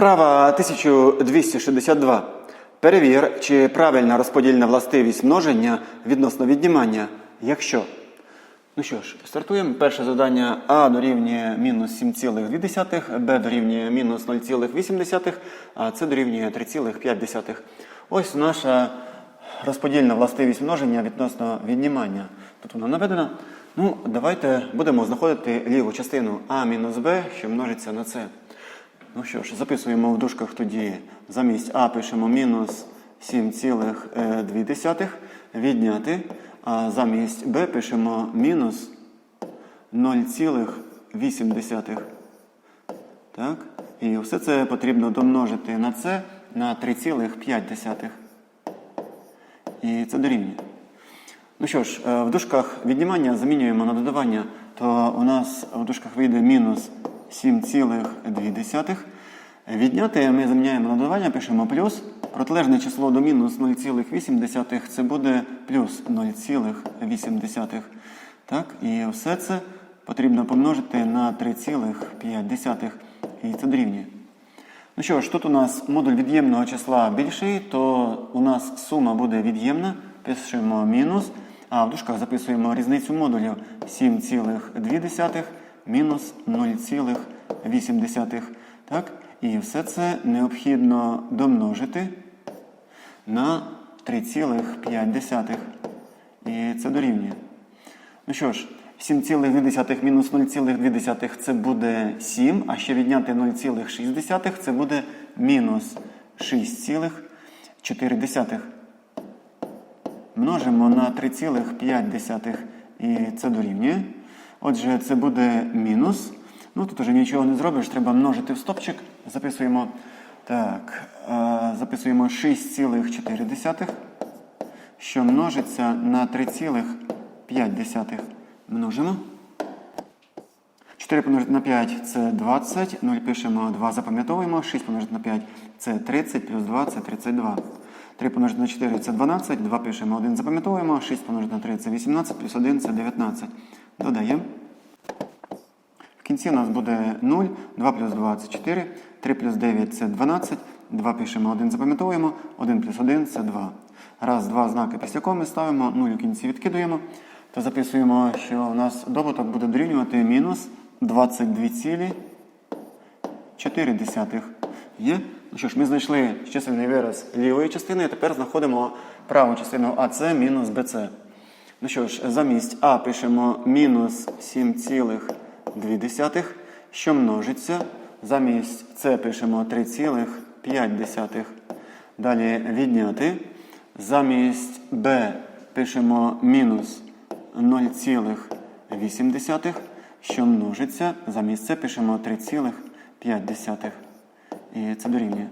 Вправа 1262. Перевір, чи правильна розподільна властивість множення відносно віднімання, якщо. Ну що ж, стартуємо. Перше завдання А дорівнює мінус 7,2, Б дорівнює мінус 0,8, а С дорівнює 3,5. Ось наша розподільна властивість множення відносно віднімання. Тут вона наведена. Ну, давайте будемо знаходити ліву частину А мінус Б, що множиться на С. Ну що ж, записуємо в дужках тоді замість А пишемо мінус 7,2 відняти, а замість Б пишемо мінус 0,8. Так? І все це потрібно домножити на С на 3,5. І це дорівнює. Ну що ж, е, в дужках віднімання замінюємо на додавання, то у нас в дужках вийде мінус 7,2. Відняти ми заміняємо на додавання, пишемо плюс. Протилежне число до мінус 0,8 це буде плюс 0,8. Так? І все це потрібно помножити на 3,5. І це дорівнює. Ну що ж, тут у нас модуль від'ємного числа більший, то у нас сума буде від'ємна. Пишемо мінус, а в дужках записуємо різницю модулів 7,2 мінус 0,8. Так? І все це необхідно домножити на 3,5. І це дорівнює. Ну що ж, 7,2 мінус 0,2 це буде 7, а ще відняти 0,6 це буде мінус 6,4. Множимо на 3,5 і це дорівнює. Отже, це буде мінус. Ну, тут вже нічого не зробиш, треба множити в стопчик. Записуємо так, е, записуємо 6,4, що множиться на 3,5. Множимо. 4 помножити на 5 це 20. 0 пишемо 2, запам'ятовуємо. 6 помножити на 5 це 30, плюс 2 це 32. 3 помножити на 4 це 12, 2 пишемо 1, запам'ятовуємо. 6 помножити на 3 це 18, плюс 1 це 19. Додаємо. В кінці у нас буде 0, 2 плюс 2 це 4, 3 плюс 9 це 12, 2 пишемо 1, запам'ятовуємо, 1 плюс 1 це 2. Раз, два знаки після коми ставимо, 0 у кінці відкидуємо, то записуємо, що у нас добуток буде дорівнювати мінус 22,4. Є? Ну що ж, ми знайшли чисельний вираз лівої частини, тепер знаходимо праву частину АС мінус БЦ. Ну що ж, замість А пишемо мінус 7,2, що множиться. Замість С пишемо 3,5. Далі відняти. Замість Б пишемо мінус 0,8, що множиться. Замість С пишемо 3,5. І це дорівнює.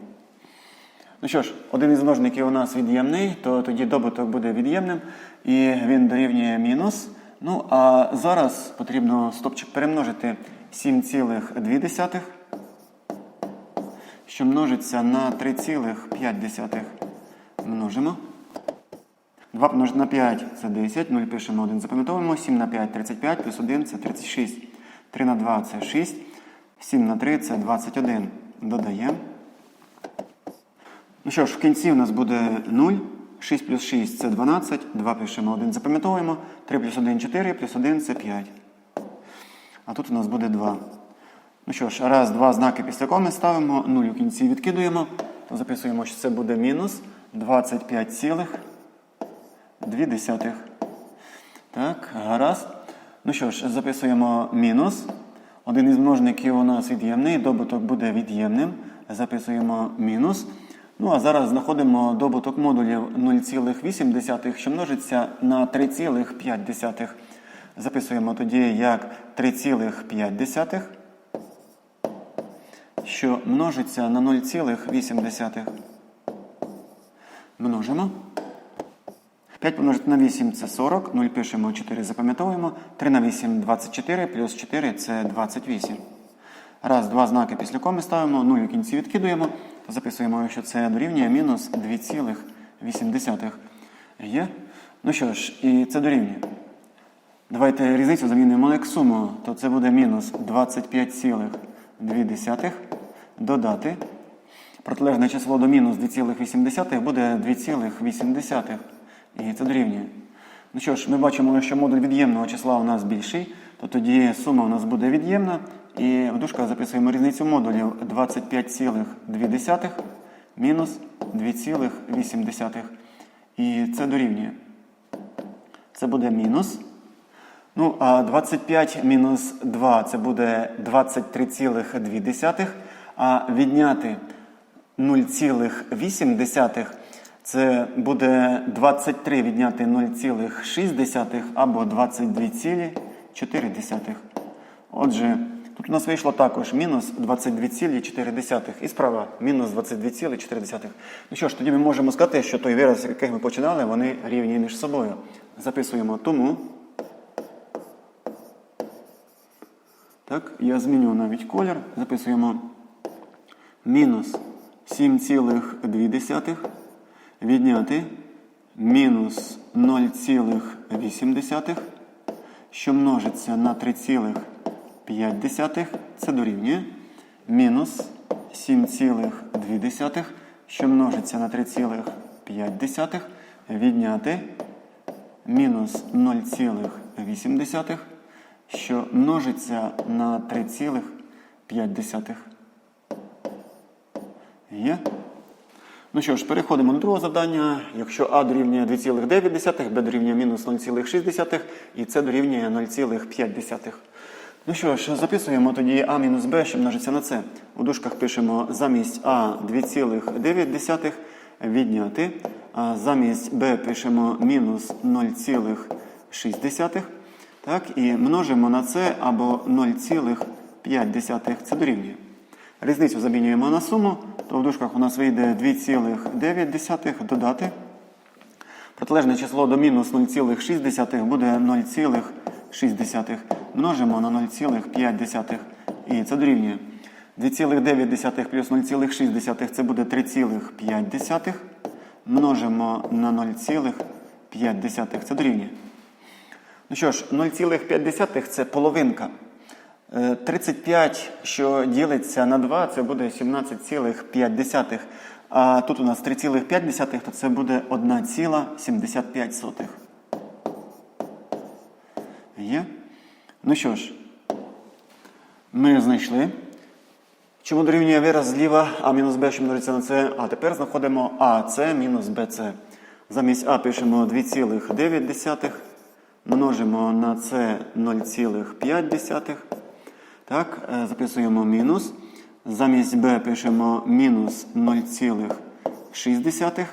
Ну що ж, один із множників у нас від'ємний, то тоді добуток буде від'ємним, і він дорівнює мінус. Ну, а зараз потрібно стопчик перемножити 7,2, що множиться на 3,5. Множимо. 2 помножити на 5 це 10, 0 пишемо 1, запам'ятовуємо, 7 на 5 35, плюс 1 це 36. 3 на 2 це 6, 7 на 3 це 21. Додаємо. Ну що ж, в кінці у нас буде 0. 6 плюс 6 це 12. 2 пишемо 1, запам'ятовуємо. 3 плюс 1 4, плюс 1 це 5. А тут у нас буде 2. Ну що ж, раз, два знаки після коми ставимо, 0 у кінці відкидуємо, то записуємо, що це буде мінус 25,2. Так, гаразд. Ну що ж, записуємо мінус. Один із множників у нас від'ємний, добуток буде від'ємним. Записуємо мінус. Ну, а зараз знаходимо добуток модулів 0,8, що множиться на 3,5. Записуємо тоді як 3,5, що множиться на 0,8. Множимо. 5 помножити на 8 це 40, 0 пишемо, 4 запам'ятовуємо. 3 на 8 24, плюс 4 це 28. Раз, два знаки після коми ставимо, 0 у кінці відкидуємо. Записуємо, що це дорівнює мінус 2,8. Є? Ну що ж, і це дорівнює. Давайте різницю замінимо як суму, то це буде мінус 25,2 додати Протилежне число до мінус 2,8 буде 2,8. І це дорівнює. Ну що ж, ми бачимо, що модуль від'ємного числа у нас більший, то тоді сума у нас буде від'ємна. І в дужках записуємо різницю модулів 25,2 мінус 2,8. І це дорівнює. Це буде мінус. Ну, а 25 мінус 2 це буде 23,2. А відняти 0,8 це буде 23 відняти 0,6 або 22,4. Отже, тут у нас вийшло також мінус 22,4. І справа мінус 22,4. Ну що ж, тоді ми можемо сказати, що той вираз, з яких ми починали, вони рівні між собою. Записуємо тому. Так, я зміню навіть колір. Записуємо мінус 7,2 відняти мінус 0,8, що множиться на 3,5, це дорівнює. Мінус 7,2, що множиться на 3,5, відняти мінус 0,8, що множиться на 3,5. Є? Ну що ж, переходимо до другого завдання. Якщо А дорівнює 2,9, Б дорівнює мінус 0,6 і С дорівнює 0,5. Ну що ж, записуємо тоді А мінус Б, що множиться на С. У дужках пишемо замість А 2,9 відняти. А замість Б пишемо мінус 0,6. Так, і множимо на С або 0,5. Це дорівнює. Різницю замінюємо на суму, то в дужках у нас вийде 2,9 додати. Протилежне число до мінус 0,6 буде 0,6. Множимо на 0,5. І це дорівнює. 2,9 плюс 0,6 це буде 3,5. Множимо на 0,5. Це дорівнює. Ну що ж, 0,5 це половинка. 35, що ділиться на 2, це буде 17,5. А тут у нас 3,5, то це буде 1,75. Є? Ну що ж, ми знайшли. Чому дорівнює вираз зліва А мінус Б, що множиться на С. А тепер знаходимо АС мінус БЦ. Замість А пишемо 2,9. Множимо на С 0,5. Так, записуємо мінус. Замість b пишемо мінус 0,6,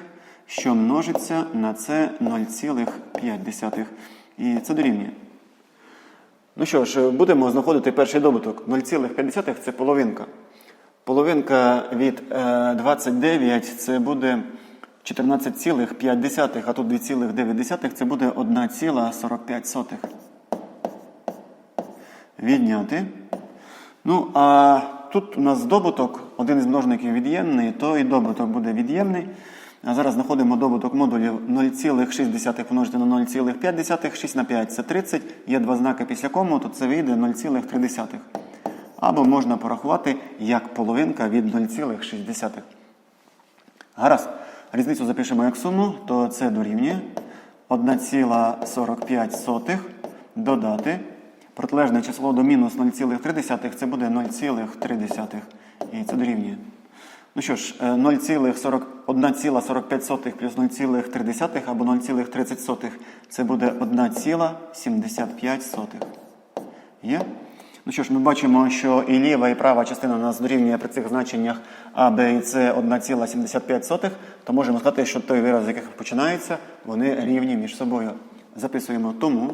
що множиться на це 0,5. І це дорівнює. Ну що ж, будемо знаходити перший добуток. 0,5 це половинка. Половинка від 29 це буде 14,5, а тут 2,9 це буде 1,45. Відняти. Ну, а тут у нас добуток, один із множників від'ємний, то і добуток буде від'ємний. А зараз знаходимо добуток модулів 0,6 помножити на 0,5, 6 на 5 це 30. Є два знаки після кому, то це вийде 0,3. Або можна порахувати як половинка від 0,6. Гаразд. Різницю запишемо як суму, то це дорівнює 1,45 додати. Протилежне число до мінус 0,3 це буде 0,3. І це дорівнює. Ну що ж, 1,45 плюс 0,3 або 0,30 це буде 1,75. Є? Ну що ж, ми бачимо, що і ліва, і права частина у нас дорівнює при цих значеннях А, Б і С 1,75, то можемо сказати, що той вираз, з яких починається, вони рівні між собою. Записуємо тому.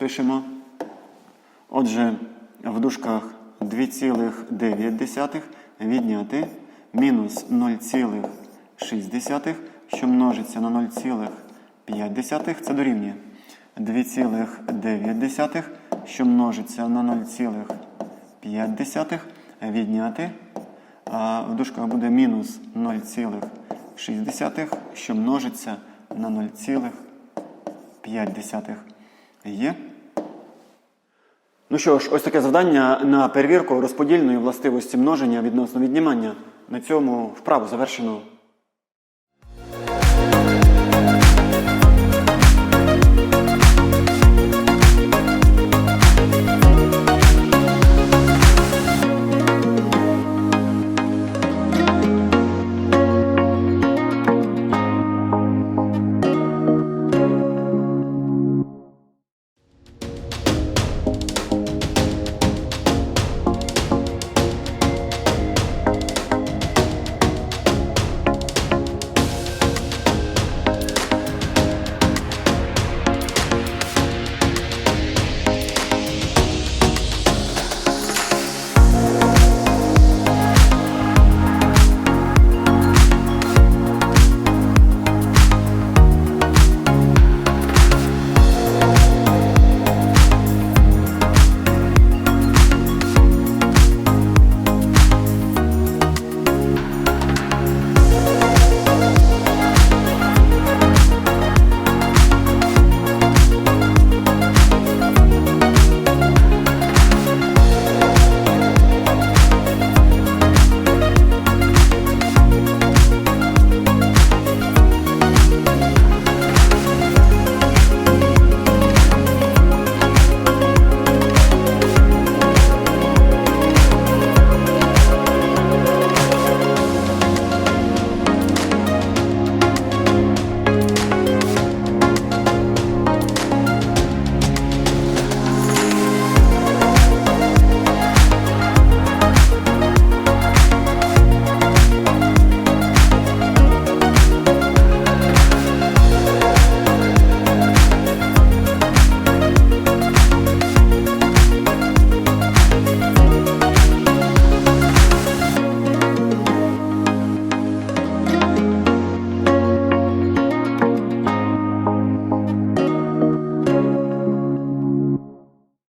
Пишемо. Отже, в дужках 2,9 відняти мінус 0,6, що множиться на 0,5, це дорівнює 2,9, що множиться на 0,5, відняти. А в дужках буде мінус 0,6, що множиться на 0,5. Є. Ну що ж, ось таке завдання на перевірку розподільної властивості множення відносно віднімання. На цьому вправу завершено.